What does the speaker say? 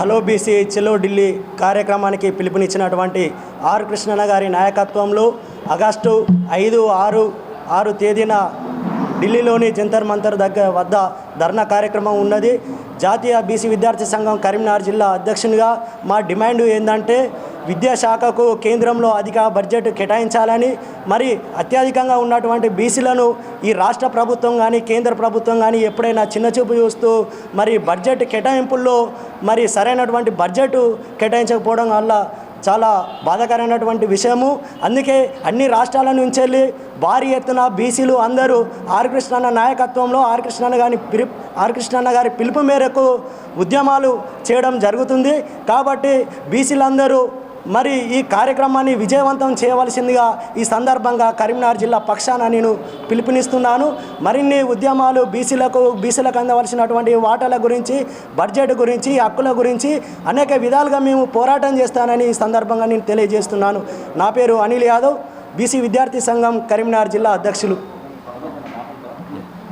Hello BC చెలో ఢిల్లీ కార్యక్రమానికి పిలుపునిచ్చినటువంటి are కృష్ణన్న గారి నాయకత్వంలో ఆగస్టు ఐదు ఆరు ఆరు తేదీన ఢిల్లీలోని జంతర్ మంతర్ దగ్గర వద్ద ధర్నా కార్యక్రమం ఉన్నది. జాతీయ బీసీ విద్యార్థి సంఘం కరీంనగర్ జిల్లా అధ్యక్షునిగా మా డిమాండ్ ఏంటంటే విద్యాశాఖకు కేంద్రంలో అధిక బడ్జెట్ కేటాయించాలని మరి అత్యధికంగా ఉన్నటువంటి బీసీలను ఈ రాష్ట్ర ప్రభుత్వం కానీ కేంద్ర ప్రభుత్వం కానీ ఎప్పుడైనా చిన్నచూపు చూస్తూ మరి బడ్జెట్ కేటాయింపుల్లో మరి సరైనటువంటి బడ్జెట్ కేటాయించకపోవడం వల్ల చాలా బాధాకరమైనటువంటి విషయము. అందుకే అన్ని రాష్ట్రాల నుంచి వెళ్ళి భారీ ఎత్తున బీసీలు అందరూ ఆర్ కృష్ణన్న నాయకత్వంలో ఆర్ కృష్ణన్న గారి పిలు ఆర్ కృష్ణన్న గారి పిలుపు మేరకు ఉద్యమాలు చేయడం జరుగుతుంది. కాబట్టి బీసీలందరూ మరి ఈ కార్యక్రమాన్ని విజయవంతం చేయవలసిందిగా ఈ సందర్భంగా కరీంనగర్ జిల్లా పక్షాన నేను పిలుపునిస్తున్నాను. మరిన్ని ఉద్యమాలు బీసీలకు బీసీలకు అందవలసినటువంటి వాటాల గురించి బడ్జెట్ గురించి హక్కుల గురించి అనేక విధాలుగా మేము పోరాటం చేస్తానని ఈ సందర్భంగా నేను తెలియజేస్తున్నాను. నా పేరు అనిల్ యాదవ్. బీసీ విద్యార్థి సంఘం కరీంనగర్ జిల్లా అధ్యక్షులు.